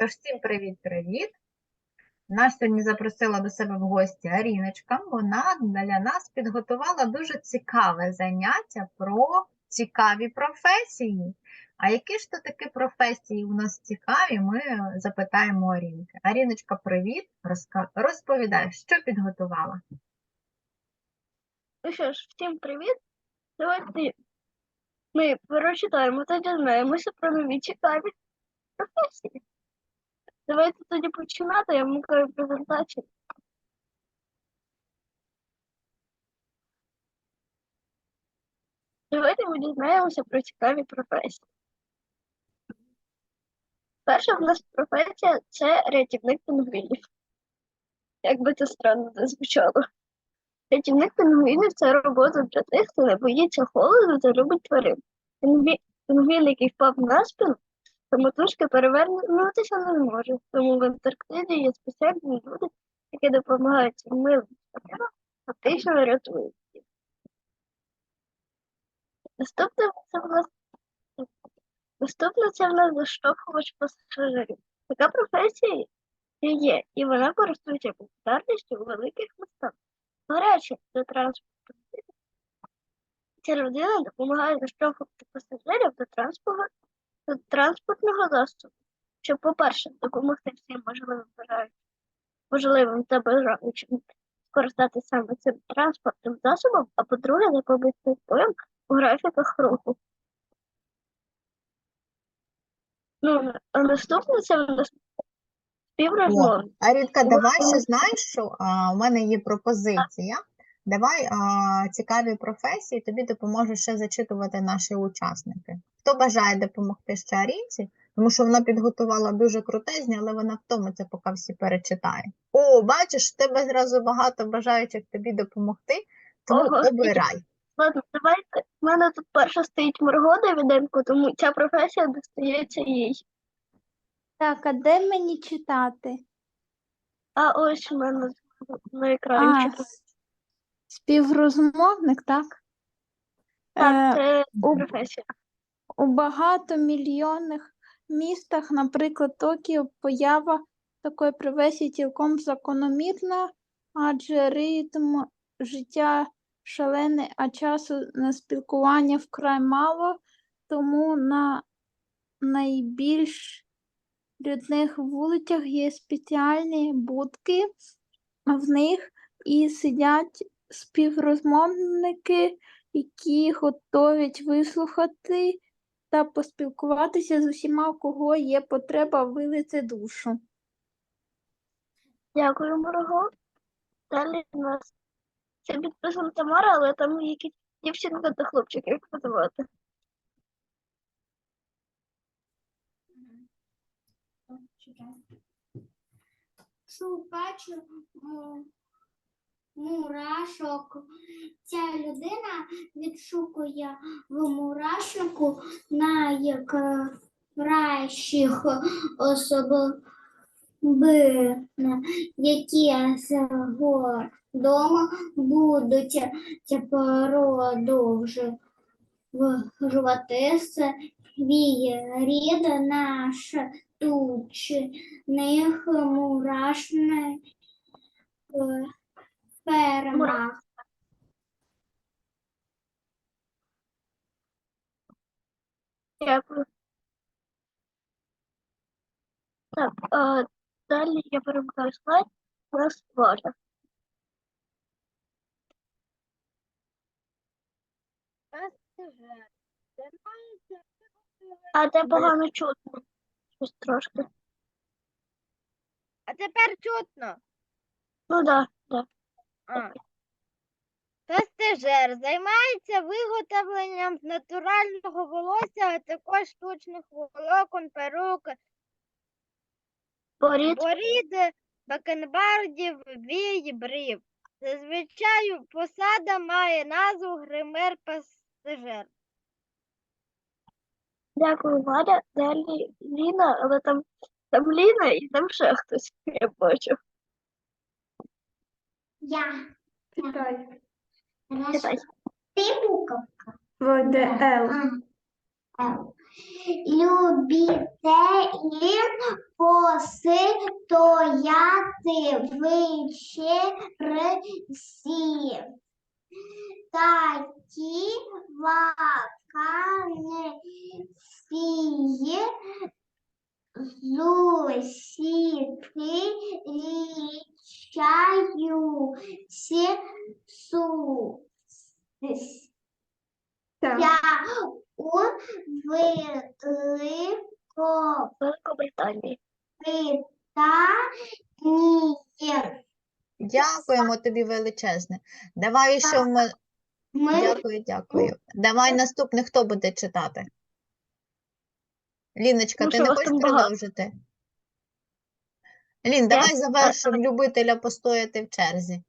Тож всім привіт-привіт. Нас сьогодні запросила до себе в гості Аріночка. Вона для нас підготувала дуже цікаве заняття про цікаві професії. А які ж то такі професії у нас цікаві, ми запитаємо Арінки. Аріночка, привіт! Розповідай, що підготувала? Ну що ж, всім привіт. Давайте ми прочитаємо та дізнаємося про нові цікаві професії. Давайте тоді починати, я вмикаю презентацію. Давайте ми дізнаємося про цікаві професії. Перша в нас професія це рятівник пінгвінів. Як би це странно не звучало. Рятівник пінгвінів це робота для тих, хто не боїться холоду та любить тварин. Пінгві- Пінгвін, який впав на спину, самотужки перевернутися не може. Тому в Антарктиді є спеціальні люди, які допомагають милим тваринам, фактично рятують їх. Наступне це в нас наступне це в нас заштовхувач пасажирів. Така професія є, і вона користується популярністю у великих містах. До до транспорту. Ця людина допомагає заштовхувати пасажирів до транспорту, транспортного засобу, щоб, по-перше, допомогти всім можливим бажаючим, можливим та бажаючим скористатися саме цим транспортним засобом, а по-друге, запобігти збоям у графіках руху. Ну, а наступне це в нас співрозмовник. Арінка, давай ще знаєш, що а, у мене є пропозиція. Давай а, цікаві професії, тобі допоможуть ще зачитувати наші учасники. Хто бажає допомогти ще Арінці, тому що вона підготувала дуже крутезні, але вона втомиться, поки всі перечитає. О, бачиш, в тебе зразу багато бажаючих тобі допомогти, тому Ого, обирай. Ладно, давайте. У мене тут перша стоїть Марго Давиденко, тому ця професія достається їй. Так, а де мені читати? А ось у мене на А, екранчику. Співрозмовник, так? Так, Е, це у- професія. у багатомільйонних містах, наприклад, Токіо, поява такої професії цілком закономірна, адже ритм життя шалений, а часу на спілкування вкрай мало, тому на найбільш людних вулицях є спеціальні будки, в них і сидять співрозмовники, які готові вислухати та поспілкуватися з усіма, у кого є потреба вилити душу. Дякую, Марго. Далі у нас це підписана Тамара, але там якісь дівчинка та хлопчик, як називати. шукач му- мурашок. Ця людина відшукує в мурашнику найкращих особин, які з дому будуть продовжувати свій рід наш тучних мурашних фермах. Дякую. Так, а, далі я перемикаю слайд. У нас Валя. А де погано чутно? Щось трошки. А тепер чутно. Ну да, да. А. Стежер займається виготовленням з натурального волосся, а також штучних волокон, перук, Боріт. борід, бакенбардів, вій, брів. Зазвичай посада має назву гример пасажир. Дякую, Валя. Далі Ліна, але там, там Ліна і там ще хтось, я бачу. Я. Китай. Буковка. Вот, Л. А, Л. Любителі поситояти вечір сі. Такі вакансії зустрічаються су Так. у Великобританії. Дякуємо тобі величезне. Давай ще. Ми Дякую, дякую. Давай наступний, хто буде читати? Ліночка, Ну, ти не хочеш там багато? продовжити? Лін, давай завершимо любителя постояти в черзі.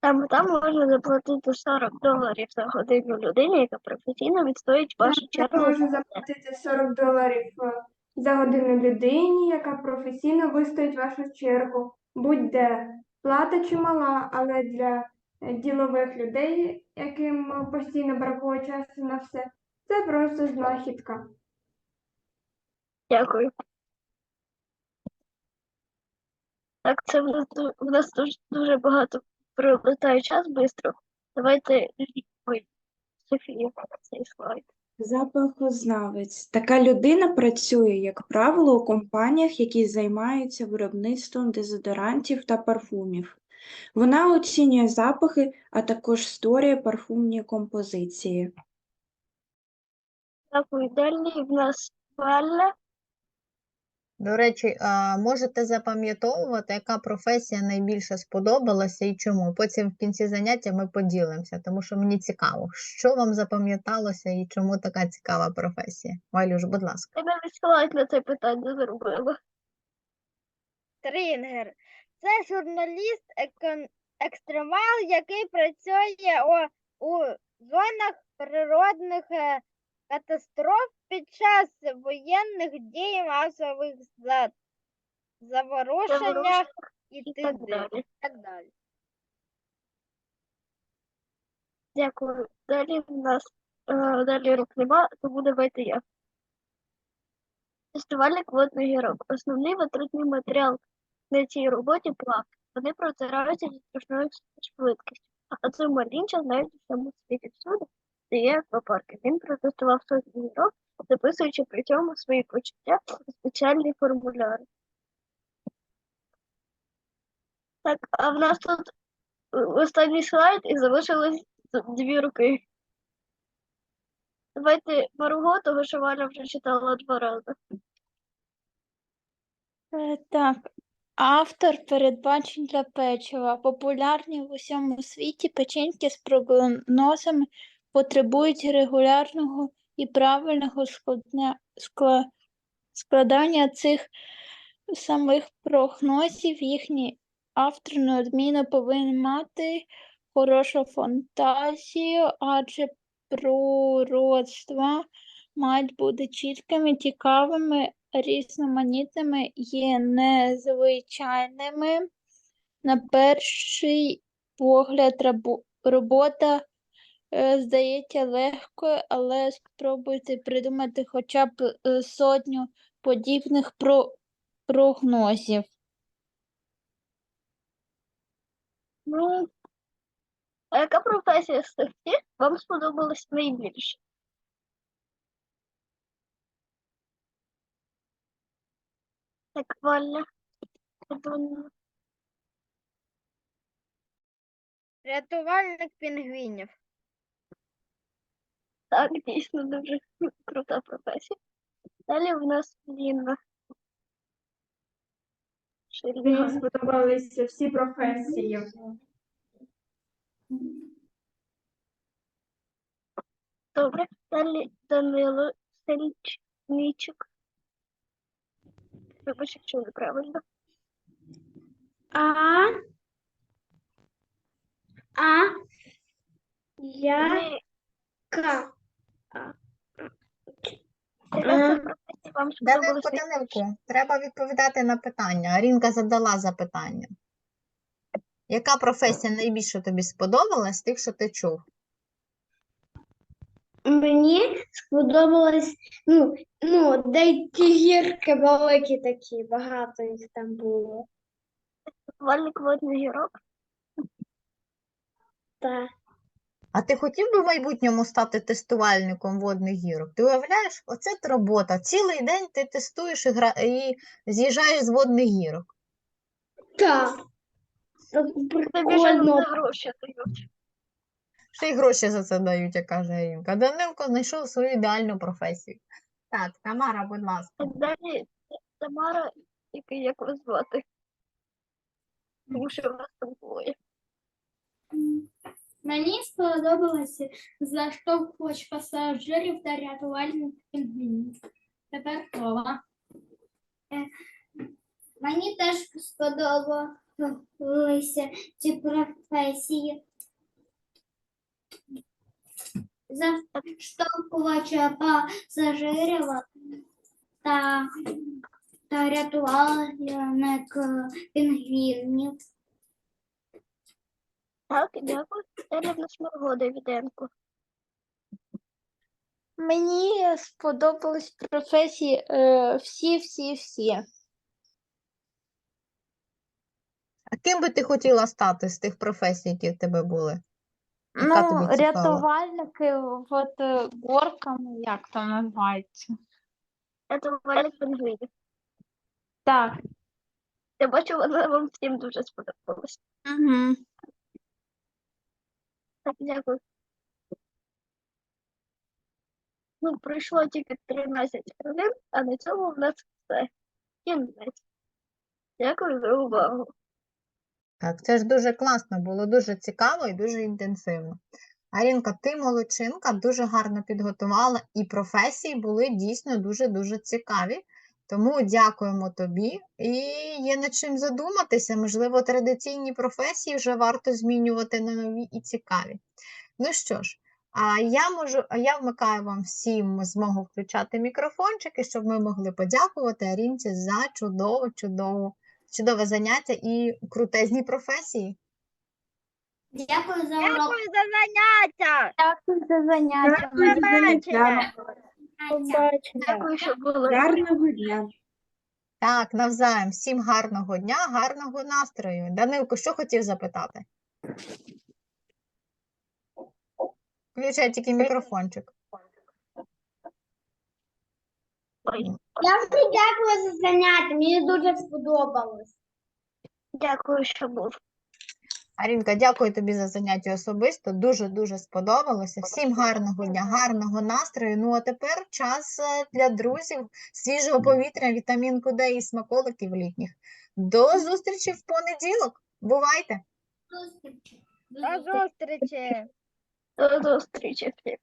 Там, там можна заплатити 40 доларів за годину людині, яка професійно відстоїть вашу Я чергу. можу заплатити 40 доларів е, за годину людині, яка професійно вистоїть вашу чергу. Будь-де плата чимала, але для е, ділових людей, яким е, постійно бракує часу на все, це просто знахідка. Дякую. Так, це в нас, в нас дуже, дуже багато прилетає час швидко. Давайте, ой, Софія, цей слайд. Запахознавець. Така людина працює, як правило, у компаніях, які займаються виробництвом дезодорантів та парфумів. Вона оцінює запахи, а також створює парфумні композиції. Дякую. Далі в нас Валя. До речі, а, можете запам'ятовувати, яка професія найбільше сподобалася і чому. Потім в кінці заняття ми поділимося, тому що мені цікаво, що вам запам'яталося і чому така цікава професія. Валюш, будь ласка. Я навіть слайд на це питання зробила. Трінгер. Це журналіст екон... екстремал, який працює у, у зонах природних е, катастроф під час воєнних дій, масових за... заворушеннях і, І так далі. так далі. Дякую. Далі в нас е, далі рук нема, тому давайте я. Фестивальник водний гірок. Основний витрутний матеріал на цій роботі плавки. Вони протираються зі страшною швидкістю. А це Малінча навіть у всьому світі всюди, де є аквапарки. Він протестував сотні гірок, записуючи при цьому свої почуття у спеціальні формуляри. Так, а в нас тут е, останній слайд і залишилось дві руки. Давайте Марго, того що Валя вже читала два рази. Е, Так, автор передбачень для печива. Популярні в усьому світі печеньки з прогнозами потребують регулярного і правильного складання цих самих прогнозів. Їхній автор неодмінно повинен мати хорошу фантазію, адже пророцтва мають бути чіткими, цікавими, різноманітними і незвичайними. На перший погляд робота здається легкою, але спробуйте придумати хоча б е, сотню подібних про- прогнозів. Ну, а яка професія з цих всіх вам сподобалась найбільше? Так, Валя. Рятувальник пінгвінів. Так, дійсно дуже крута професія. Далі в нас Ліна. Мені сподобалися всі професії. Добре. Далі Данило Сельчничок. Вибач, якщо неправильно. А, а, я, к. Данилко? Данилко, треба відповідати на питання. Арінка задала запитання. Яка професія найбільше тобі сподобалась з тих, що ти чув? Мені сподобалось, ну, ну, деякі гірки великі такі, багато їх там було. Рятувальник водний гірок. Та. А ти хотів би в майбутньому стати тестувальником водних гірок? Ти уявляєш, оце робота. Цілий день ти тестуєш і, гра... і з'їжджаєш з водних гірок. Так. Прикольно. гроші дають. Ще й гроші за це дають, як каже Інка. Данилко знайшов свою ідеальну професію. Так, Тамара, будь ласка. Далі Тамара, який як вас звати? Тому що вас там двоє. Мені сподобалося заштовхувач пасажирів та рятувальник пінгвінів. Тепер Тома. Е, Мені теж сподобалися ці професії. Заштовхувача пасажирів та, та рятувальник пінгвінів. Так, дякую. Далі в нас Марго Давіденко. Мені сподобались професії е, всі, всі, всі. А ким би ти хотіла стати з тих професій, які в тебе були? Яка Ну, тобі цікава? рятувальники, от е, горками, як там називається. Рятувальник пінгвінів. Так. Я бачу, вона вам всім дуже сподобалась. Угу. Так, дякую. Ну, пройшло тільки 13 хвилин, а на цьому в нас все. Кінець. Дякую за увагу. Так, це ж дуже класно, було дуже цікаво і дуже інтенсивно. Арінка, ти молодчинка, дуже гарно підготувала, і професії були дійсно дуже-дуже цікаві. Тому дякуємо тобі. І є над чим задуматися. Можливо, традиційні професії вже варто змінювати на нові і цікаві. Ну що ж, а я можу, а я вмикаю вам всім змогу включати мікрофончики, щоб ми могли подякувати Арінці за чудову, чудову чудове заняття і крутезні професії. Дякую за Дякую за заняття. Дякую за заняття. До побачення. Дякую, що були. Гарного дня! Так, навзаєм. Всім гарного дня, гарного настрою. Данилко, що хотів запитати? Включай тільки мікрофончик. Я вже дякую за заняття, мені дуже сподобалось. Дякую, що був. Арінка, дякую тобі за заняття особисто. Дуже-дуже сподобалося. Всім гарного дня, гарного настрою. Ну а тепер час е, для друзів, свіжого повітря, вітамінку Д і смаколиків літніх. До зустрічі в понеділок. Бувайте! До зустрічі. До зустрічі. всім.